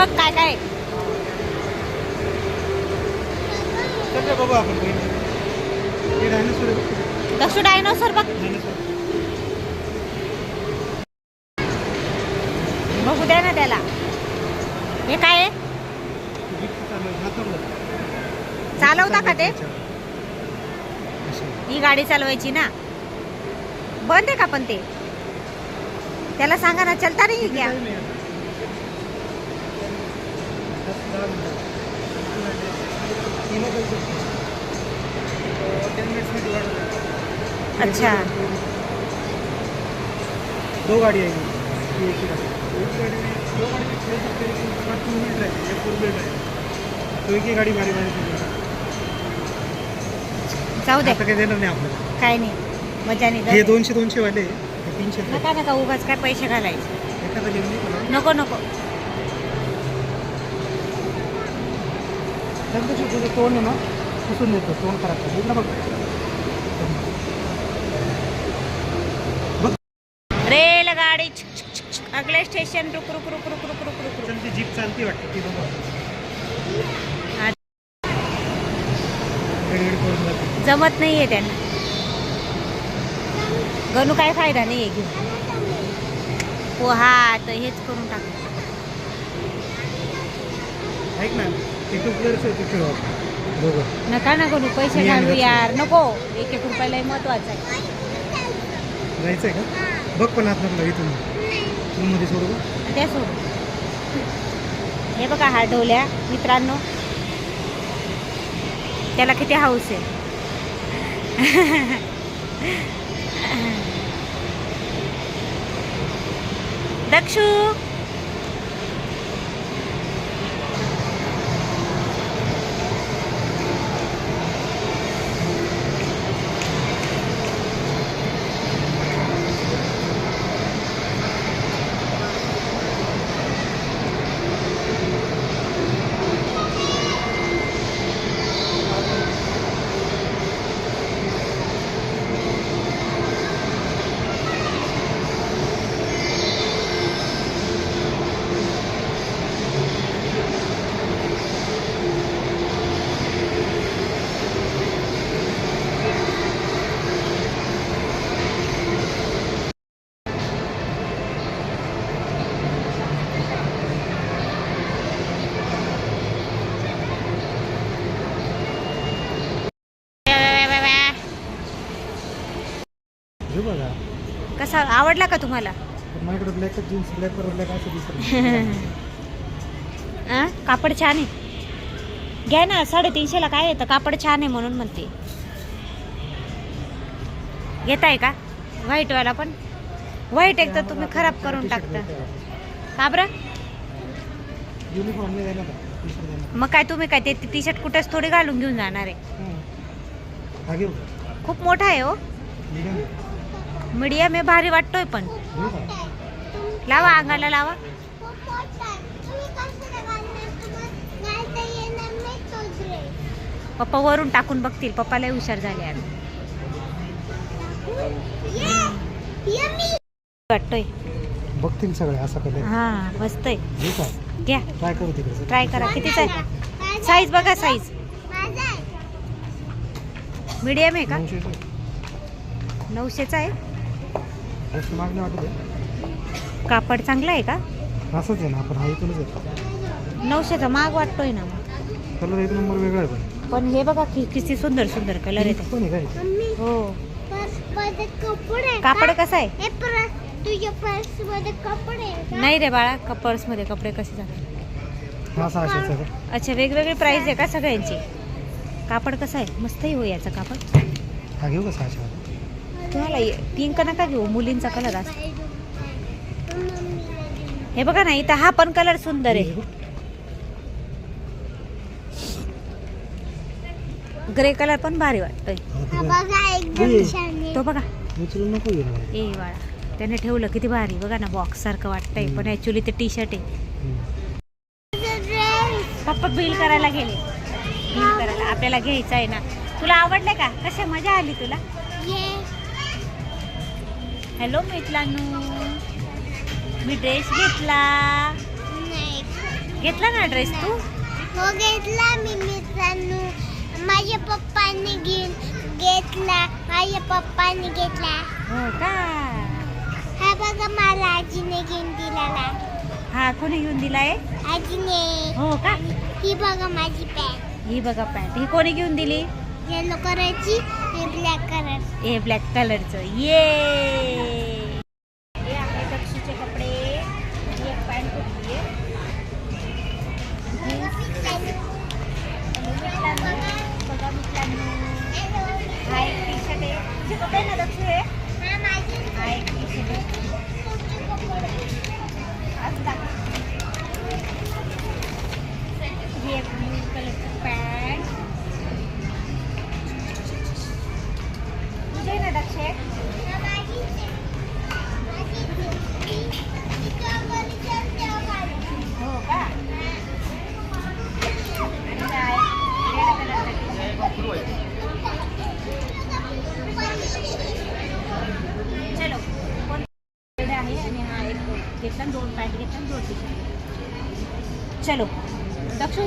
बघ काय काय चल बघू आपण डायनोसॉर बघ. बघू. द्या ना त्याला. हे काय आहे. चालवता का ते. ही गाडी चालवायची ना. बंद आहे का पण ते? त्याला सांगा ना चलता नाही क्या काही नाही आता. दस- दहा मिनिटं. तीन वाजता येतो. अं, 10 minutes मध्ये वाढत अच्छा. दो गाड़ी आएगी एक ही गाड़ी। एक गाड़ी में दो गाड़ी में छः सकते हैं लेकिन उसका टू व्हील ड्राइव है फोर व्हील ड्राइव है। तो एक ही गाड़ी बारी बारी से जाऊ दे. काही देणार नाही आपल्याला. काय नाही. मजा नाही हे. दोनशे दोनशे वाले हे तीनशे नका नका उगाच काय पैसे घालायचे. एखादा घेऊन ये. मला नको नको. त्यांचं तुझं तोंड आहे ना पुसून देतो तोंड खराब करतो इकडं बघ. रेलगाडी. अगले स्टेशन रुक रुक रुक रुक रुक रुक रुक जीप चालती वाटते ती बघा. जमत नाहीये त्यांना. गणू काय फायदा नाहीये घेऊन. पोहा तर हेच करून टाक. ऐक ना नका ना गणू पैसे घालू. यार. नको. एक एक रुपयाला महत्वाचं आहे. जायचं आहे का? बघ पण आत नको इथून. रूममध्ये सोडू का? त्या सोड. हे बघा हा ढोल्या मित्रांनो. त्याला किती हाऊस आहे? दक्षू! हे बघा. कसा आवडला का तुम्हाला? पण माझ्याकडे ब्लॅकच जीन्स ब्लॅकवर ब्लॅक असं दिसत. आ? कापड छान आहे. घ्या ना साडेतीनशेला काय येतं? कापड छान आहे म्हणून म्हणते. घेताय का? व्हाईटवाला पण? व्हाईट एक तर तुम्ही खराब करून टाकता. का बरं? युनिफॉर्म नाही देणार टी शर्ट देणार मग काय तुम्ही काय ते टी शर्ट कुठेच थोडी घालून घेऊन जाणार आहे? हां. हा घेऊ खूप मोठा आहे हो. मीडियम मीडियम आहे भारी वाटतोय पण. लावा अंगाला लावा. पप्पा वरून टाकून बघतील. पप्पाला हुशार झाले आता. वाटतोय. बघतील सगळे असं कधी हा मस्त आहे घेऊ का घ्या. ट्राय करू तिकडे. ट्राय करा. कितीचा आहे साईज बघा साईज मीडियम आहे का? नऊशे नऊशेचा आहे? असं मागणी वाटत आहे. कापड चांगलं आहे का? असंच आहे ना आपण हा इथूनच आहे नऊशेचा माग वाटतोय ना. मग. कलर एक नंबर वेगळा आहे पण. पण हे बघा कि- किती सुंदर सुंदर कलर Pink येते. पण आहे काय? हो. कपडे कापड कसं आहे? हे परत तुझ्या पर्समध्ये कपडे आहे का? नाही रे बाळा कपर्समध्ये कपडे कसे जातात? हा सहाशेचा का अच्छा वेगवेगळी प्राइस आहे का सगळ्यांची? कापड कसं आहे? मस्त आहे हो याचं कापड. हा घेऊ का सहाशे तुम्हाला पिंक नका घेऊ? मुलींचा कलर असतो हे बघा ना इथं हा पण कलर सुंदर आहे. ग्रे कलर पण भारी वाटतोय. तो बघा. ए वाळा त्याने ठेवलं किती भारी. बघा ना बॉक्स सारखं वाटतंय. पण ऍक्च्युली ते टी शर्ट आहे. पप्पा बिल करायला गेले. बिल करायला. आपल्याला घ्यायचं आहे ना. तुला आवडलं का? कशा? मजा आली तुला? हॅलो मित्रांनो मी ड्रेस घेतला. नाही. घेतला ना ड्रेस तू? हो घेतला मी मित्रांनो. माझ्या पप्पांनी घेऊन घेतला. माझ्या पप्पांनी घेतला. हो का? हा बघा मला आजीने घेऊन दिलेला हा कोणी घेऊन दिलाय? आजीने. हो का? ही बघा माझी पॅन्ट ही बघा पॅन्ट ही कोणी घेऊन दिली? येलो कलरची हे ब्लॅक कलर ए ब्लॅक कलरचं ये घेतला दोन पॅन्ट घेतला दोन टी शर्ट चलो. दक्ष